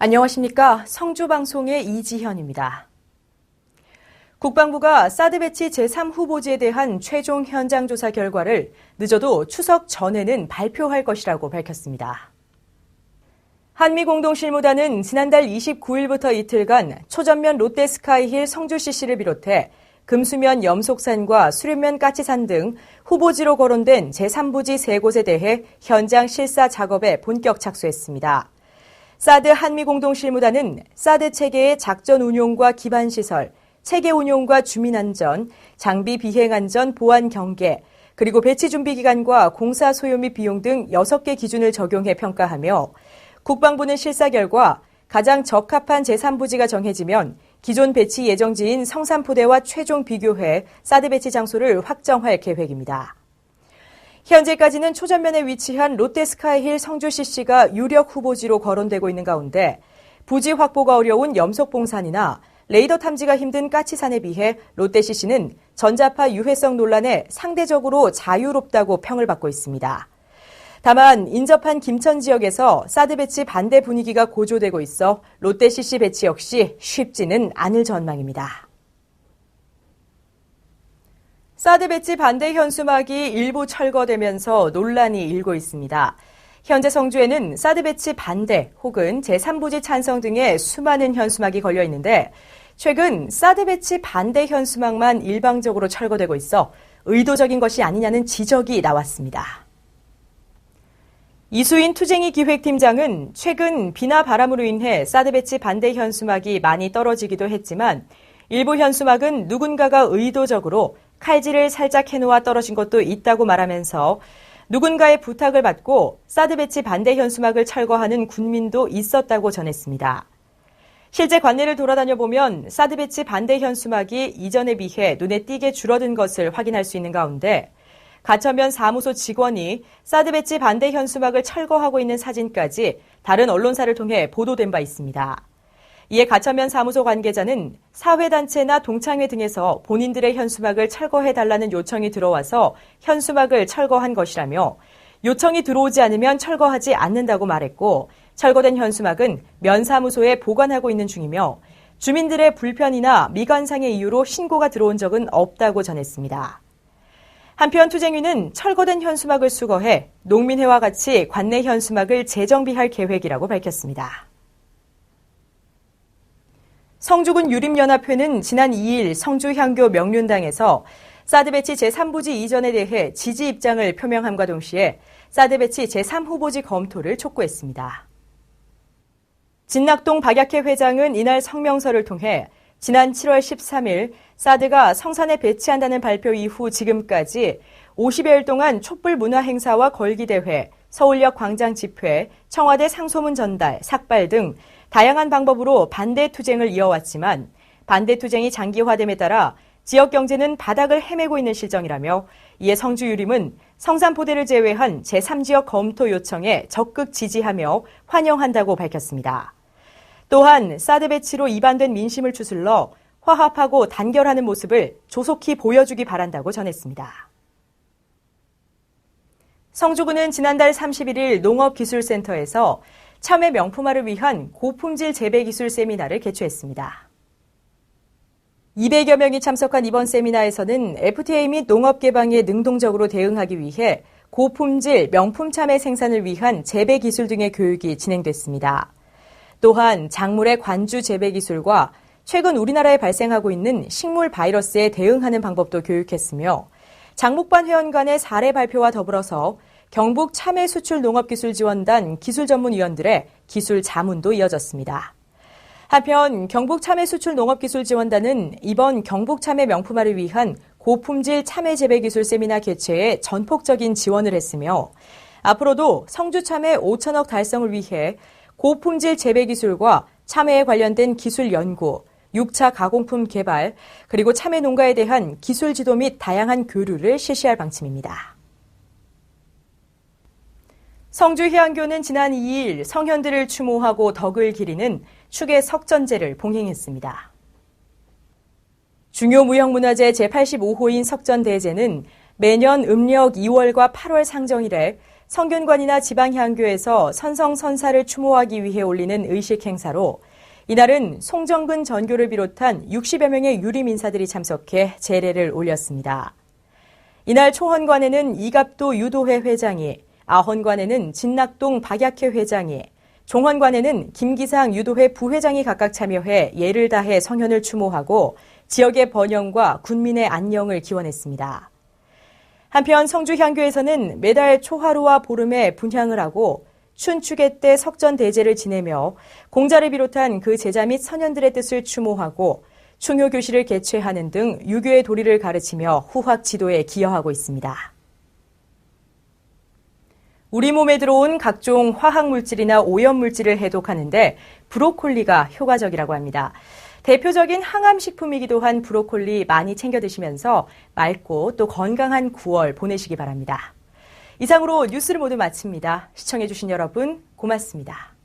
안녕하십니까. 성주방송의 이지현입니다. 국방부가 사드 배치 제3후보지에 대한 최종 현장 조사 결과를 늦어도 추석 전에는 발표할 것이라고 밝혔습니다. 한미공동실무단은 지난달 29일부터 이틀간 초전면 롯데스카이힐 성주CC를 비롯해 금수면 염속산과 수륜면 까치산 등 후보지로 거론된 제3부지 세곳에 대해 현장 실사 작업에 본격 착수했습니다. 사드 한미공동실무단은 사드 체계의 작전 운용과 기반 시설, 체계 운용과 주민 안전, 장비 비행 안전 보안 경계, 그리고 배치 준비 기간과 공사 소요 및 비용 등 6개 기준을 적용해 평가하며 국방부는 실사 결과 가장 적합한 제3부지가 정해지면 기존 배치 예정지인 성산포대와 최종 비교해 사드 배치 장소를 확정할 계획입니다. 현재까지는 초전면에 위치한 롯데스카이힐 성주CC가 유력 후보지로 거론되고 있는 가운데 부지 확보가 어려운 염속봉산이나 레이더 탐지가 힘든 까치산에 비해 롯데CC는 전자파 유해성 논란에 상대적으로 자유롭다고 평을 받고 있습니다. 다만 인접한 김천 지역에서 사드 배치 반대 분위기가 고조되고 있어 롯데CC 배치 역시 쉽지는 않을 전망입니다. 사드 배치 반대 현수막이 일부 철거되면서 논란이 일고 있습니다. 현재 성주에는 사드 배치 반대 혹은 제3부지 찬성 등의 수많은 현수막이 걸려 있는데 최근 사드 배치 반대 현수막만 일방적으로 철거되고 있어 의도적인 것이 아니냐는 지적이 나왔습니다. 이수인 투쟁이 기획팀장은 최근 비나 바람으로 인해 사드 배치 반대 현수막이 많이 떨어지기도 했지만 일부 현수막은 누군가가 의도적으로 칼질을 살짝 해놓아 떨어진 것도 있다고 말하면서 누군가의 부탁을 받고 사드 배치 반대 현수막을 철거하는 군민도 있었다고 전했습니다. 실제 관내를 돌아다녀 보면 사드 배치 반대 현수막이 이전에 비해 눈에 띄게 줄어든 것을 확인할 수 있는 가운데 가천면 사무소 직원이 사드 배치 반대 현수막을 철거하고 있는 사진까지 다른 언론사를 통해 보도된 바 있습니다. 이에 가천면 사무소 관계자는 사회단체나 동창회 등에서 본인들의 현수막을 철거해달라는 요청이 들어와서 현수막을 철거한 것이라며 요청이 들어오지 않으면 철거하지 않는다고 말했고 철거된 현수막은 면사무소에 보관하고 있는 중이며 주민들의 불편이나 미관상의 이유로 신고가 들어온 적은 없다고 전했습니다. 한편 투쟁위는 철거된 현수막을 수거해 농민회와 같이 관내 현수막을 재정비할 계획이라고 밝혔습니다. 성주군 유림연합회는 지난 2일 성주향교 명륜당에서 사드 배치 제3부지 이전에 대해 지지 입장을 표명함과 동시에 사드 배치 제3후보지 검토를 촉구했습니다. 진낙동 박약회 회장은 이날 성명서를 통해 지난 7월 13일 사드가 성산에 배치한다는 발표 이후 지금까지 50여일 동안 촛불 문화 행사와 걸기 대회, 서울역 광장 집회, 청와대 상소문 전달, 삭발 등 다양한 방법으로 반대 투쟁을 이어왔지만 반대 투쟁이 장기화됨에 따라 지역 경제는 바닥을 헤매고 있는 실정이라며 이에 성주 유림은 성산포대를 제외한 제3지역 검토 요청에 적극 지지하며 환영한다고 밝혔습니다. 또한 사드 배치로 이반된 민심을 추슬러 화합하고 단결하는 모습을 조속히 보여주기 바란다고 전했습니다. 성주군은 지난달 31일 농업기술센터에서 참외 명품화를 위한 고품질 재배 기술 세미나를 개최했습니다. 200여 명이 참석한 이번 세미나에서는 FTA 및 농업 개방에 능동적으로 대응하기 위해 고품질 명품 참외 생산을 위한 재배 기술 등의 교육이 진행됐습니다. 또한 작물의 관주 재배 기술과 최근 우리나라에 발생하고 있는 식물 바이러스에 대응하는 방법도 교육했으며 장목반 회원 간의 사례 발표와 더불어서 경북 참외 수출 농업기술 지원단 기술 전문위원들의 기술 자문도 이어졌습니다. 한편 경북 참외 수출 농업기술 지원단은 이번 경북 참외 명품화를 위한 고품질 참외 재배 기술 세미나 개최에 전폭적인 지원을 했으며 앞으로도 성주 참외 5천억 달성을 위해 고품질 재배 기술과 참외에 관련된 기술 연구, 6차 가공품 개발, 그리고 참외 농가에 대한 기술 지도 및 다양한 교류를 실시할 방침입니다. 성주 해안교는 지난 2일 성현들을 추모하고 덕을 기리는 축의 석전제를 봉행했습니다. 중요 무형문화재 제85호인 석전대제는 매년 음력 2월과 8월 상정 일에 성균관이나 지방향교에서 선성 선사를 추모하기 위해 올리는 의식 행사로 이날은 송정근 전교를 비롯한 60여 명의 유림 인사들이 참석해 제례를 올렸습니다. 이날 초헌관에는 이갑도 유도회 회장이, 아헌관에는 진낙동 박약회 회장이, 종헌관에는 김기상 유도회 부회장이 각각 참여해 예를 다해 성현을 추모하고 지역의 번영과 군민의 안녕을 기원했습니다. 한편 성주향교에서는 매달 초하루와 보름에 분향을 하고 춘추계 때 석전 대제를 지내며 공자를 비롯한 그 제자 및 선현들의 뜻을 추모하고 충효 교실을 개최하는 등 유교의 도리를 가르치며 후학 지도에 기여하고 있습니다. 우리 몸에 들어온 각종 화학 물질이나 오염 물질을 해독하는데 브로콜리가 효과적이라고 합니다. 대표적인 항암 식품이기도 한 브로콜리 많이 챙겨 드시면서 맑고 또 건강한 9월 보내시기 바랍니다. 이상으로 뉴스를 모두 마칩니다. 시청해주신 여러분 고맙습니다.